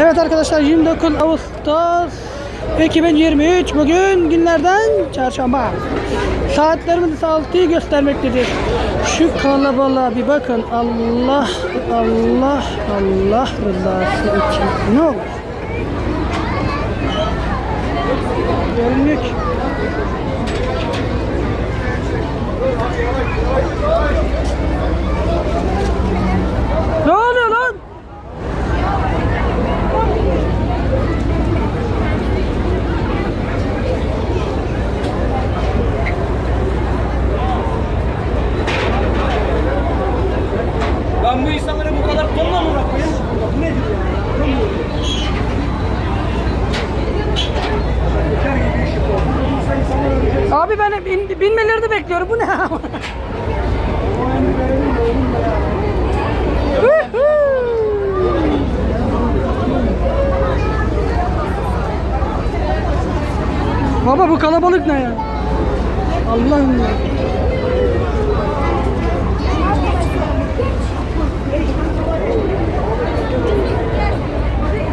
Evet arkadaşlar 29 Ağustos 2023 bugün günlerden çarşamba. Saatlerimiz 6'yı göstermektedir. Şu kalabalığa bir bakın. Allah Allah Allah rızası için. Ne olur? Görünmüyor ki. Ne oluyor lan? Ben bu insanlara bu kadar tonla mı bırakmayayım? Bu nedir ya? Yeter gibi iş yapıyor. Bu insan insanlar Abi ben hep in- binmelerini bekliyorum. Bu ne? Baba bu kalabalık ne ya? Allah'ım ya.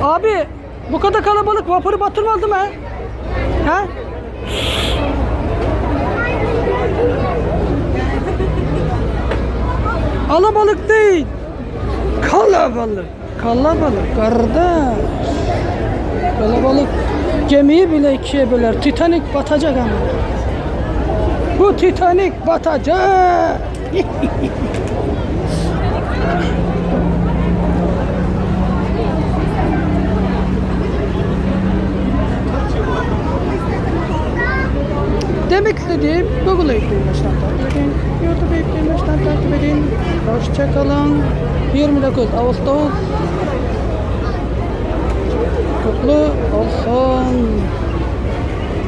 Abi bu kadar kalabalık vapuru batırmadı mı? Ha? Alabalık değil. Kalabalık. Kalabalık kardeş. Kalabalık gemiyi bile ikiye böler. Titanic batacak ama. Bu Titanic batacak. Demek istediğim Google'a yükleyin baştan takip edin. YouTube'a yükleyin baştan takip edin. Hoşçakalın. 29 Ağustos kutlu olsun.